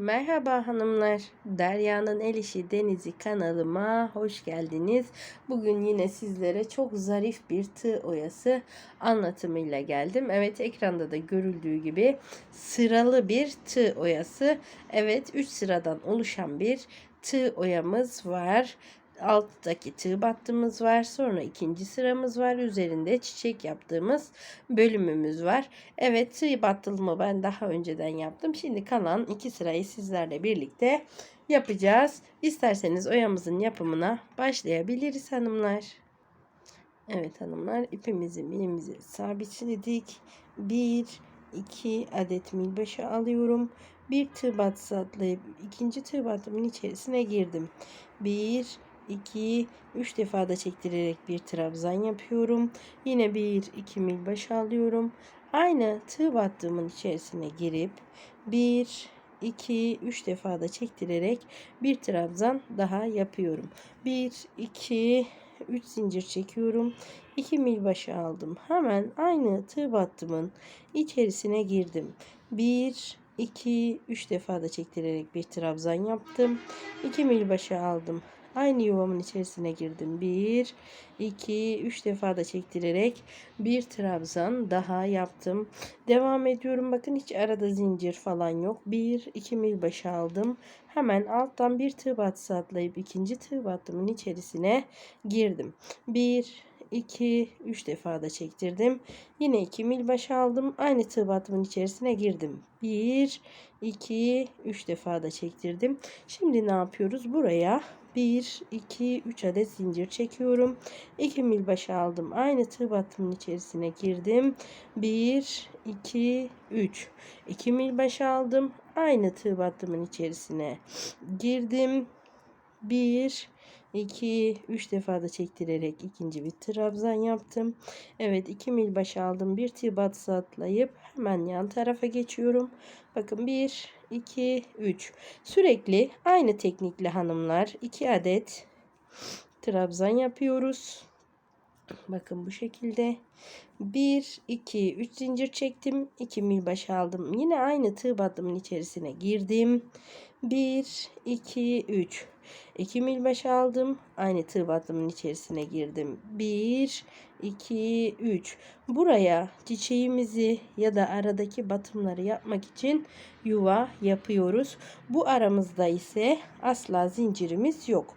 Merhaba hanımlar. Derya'nın El İşi Denizi kanalıma hoş geldiniz. Bugün yine sizlere çok zarif bir tığ oyası anlatımıyla geldim. Evet ekranda da görüldüğü gibi sıralı bir tığ oyası. Evet 3 sıradan oluşan bir tığ oyamız var alttaki tığ battığımız var. Sonra ikinci sıramız var. Üzerinde çiçek yaptığımız bölümümüz var. Evet tığ battılımı ben daha önceden yaptım. Şimdi kalan iki sırayı sizlerle birlikte yapacağız. İsterseniz oyamızın yapımına başlayabiliriz hanımlar. Evet hanımlar ipimizi milimizi sabitledik. 1 2 adet mil başı alıyorum. Bir tığ batısı atlayıp ikinci tığ batımın içerisine girdim. 1 2 3 defa da çektirerek bir trabzan yapıyorum. Yine 1 2 mil baş alıyorum. Aynı tığ battığımın içerisine girip 1 2 3 defa da çektirerek bir trabzan daha yapıyorum. 1 2 3 zincir çekiyorum. 2 mil başı aldım. Hemen aynı tığ battımın içerisine girdim. 1 2 3 defa da çektirerek bir trabzan yaptım. 2 mil başı aldım. Aynı yuvamın içerisine girdim. 1, 2, 3 defa da çektirerek bir trabzan daha yaptım. Devam ediyorum. Bakın hiç arada zincir falan yok. 1, 2 mil başı aldım. Hemen alttan bir tığ batısı atlayıp ikinci tığ battımın içerisine girdim. 1, 2, 3 defa da çektirdim. Yine 2 mil başı aldım. Aynı tığ battımın içerisine girdim. 1, 2, 3 defa da çektirdim. Şimdi ne yapıyoruz? Buraya 1, 2, 3 adet zincir çekiyorum. 2 mil başı aldım. Aynı tığ battımın içerisine girdim. 1, 2, 3. 2 mil başı aldım. Aynı tığ battımın içerisine girdim. 1, 2, 3 defa da çektirerek ikinci bir trabzan yaptım. Evet 2 mil başı aldım. Bir tığ batısı hemen yan tarafa geçiyorum. Bakın 1, 2, 3. Sürekli aynı teknikle hanımlar 2 adet trabzan yapıyoruz. Bakın bu şekilde. 1, 2, 3 zincir çektim. 2 mil baş aldım. Yine aynı tığ battımın içerisine girdim. 1, 2, 3. 2 mil baş aldım. Aynı tığ battımın içerisine girdim. 1, 2, 3. Buraya çiçeğimizi ya da aradaki batımları yapmak için yuva yapıyoruz. Bu aramızda ise asla zincirimiz yok.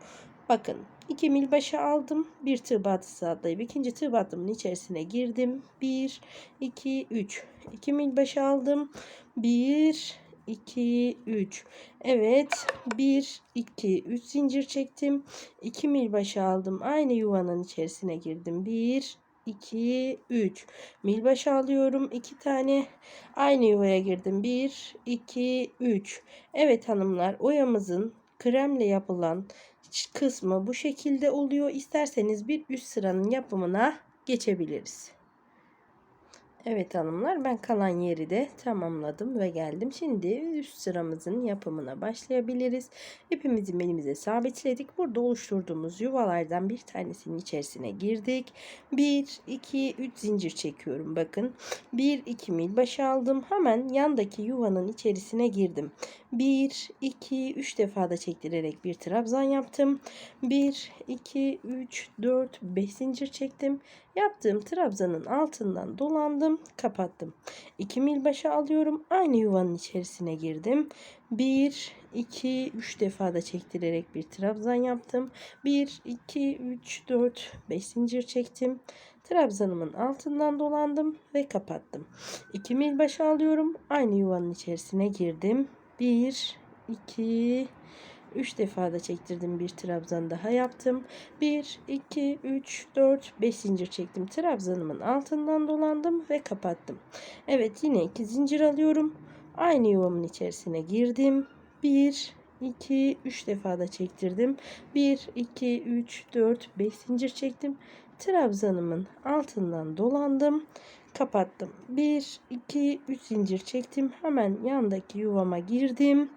Bakın 2 mil başı aldım. Bir tığ batısı atlayıp ikinci tığ battımın içerisine girdim. 1, 2, 3. 2 mil başı aldım. 1, 2, 3. Evet. 1, 2, 3 zincir çektim. 2 mil başı aldım. Aynı yuvanın içerisine girdim. 1, 2, 3. Mil başı alıyorum. 2 tane. Aynı yuvaya girdim. 1, 2, 3. Evet hanımlar oyamızın kremle yapılan kısmı bu şekilde oluyor. İsterseniz bir üst sıranın yapımına geçebiliriz. Evet hanımlar ben kalan yeri de tamamladım ve geldim. Şimdi üst sıramızın yapımına başlayabiliriz. İpimizi elimize sabitledik. Burada oluşturduğumuz yuvalardan bir tanesinin içerisine girdik. 1, 2, 3 zincir çekiyorum. Bakın 1, 2 mil baş aldım. Hemen yandaki yuvanın içerisine girdim. 1, 2, 3 defa da çektirerek bir trabzan yaptım. 1, 2, 3, 4, 5 zincir çektim. Yaptığım trabzanın altından dolandım, kapattım. 2 mil başı alıyorum. Aynı yuvanın içerisine girdim. 1, 2, 3 defa da çektirerek bir trabzan yaptım. 1, 2, 3, 4, 5 zincir çektim. Trabzanımın altından dolandım ve kapattım. 2 mil başı alıyorum. Aynı yuvanın içerisine girdim. 1, 2, 3 defa da çektirdim. Bir trabzan daha yaptım. 1, 2, 3, 4, 5 zincir çektim. Trabzanımın altından dolandım ve kapattım. Evet yine 2 zincir alıyorum. Aynı yuvamın içerisine girdim. 1, 2, 3 defa da çektirdim. 1, 2, 3, 4, 5 zincir çektim. Trabzanımın altından dolandım kapattım. 1 2 3 zincir çektim. Hemen yandaki yuvama girdim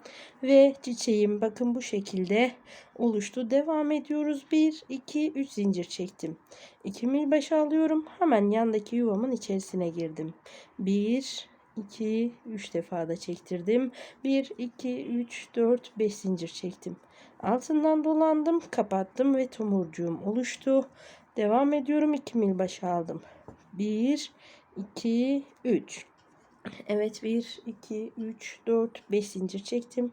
ve çiçeğim bakın bu şekilde oluştu. Devam ediyoruz. 1 2 3 zincir çektim. 2 mil baş alıyorum. Hemen yandaki yuvamın içerisine girdim. 1 2, 3 defa da çektirdim. 1, 2, 3, 4, 5 zincir çektim. Altından dolandım, kapattım ve tomurcuğum oluştu. Devam ediyorum. 2 mil başı aldım. 1, 2, 3. Evet 1, 2, 3, 4, 5 zincir çektim.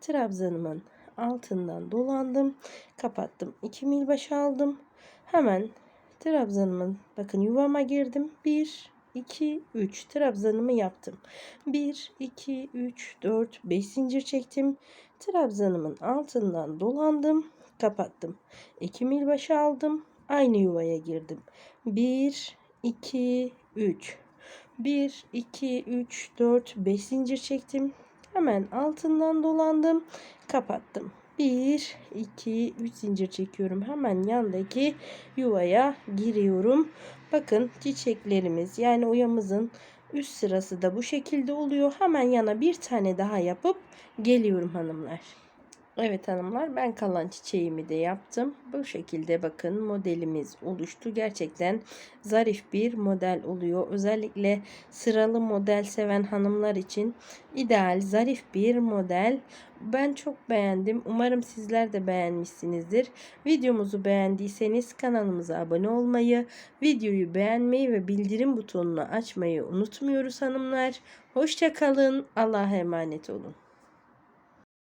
Trabzanımın altından dolandım. Kapattım. 2 mil başı aldım. Hemen trabzanımın bakın yuvama girdim. 1, 2, 3 trabzanımı yaptım. 1, 2, 3, 4, 5 zincir çektim. Trabzanımın altından dolandım. Kapattım. 2 mil başı aldım. Aynı yuvaya girdim. 1, 2, 3. 1, 2, 3, 4, 5 zincir çektim. Hemen altından dolandım. Kapattım. 1, 2, 3 zincir çekiyorum. Hemen yandaki yuvaya giriyorum. Bakın çiçeklerimiz yani oyamızın üst sırası da bu şekilde oluyor. Hemen yana bir tane daha yapıp geliyorum hanımlar. Evet hanımlar ben kalan çiçeğimi de yaptım. Bu şekilde bakın modelimiz oluştu. Gerçekten zarif bir model oluyor. Özellikle sıralı model seven hanımlar için ideal zarif bir model. Ben çok beğendim. Umarım sizler de beğenmişsinizdir. Videomuzu beğendiyseniz kanalımıza abone olmayı, videoyu beğenmeyi ve bildirim butonunu açmayı unutmuyoruz hanımlar. Hoşça kalın. Allah'a emanet olun.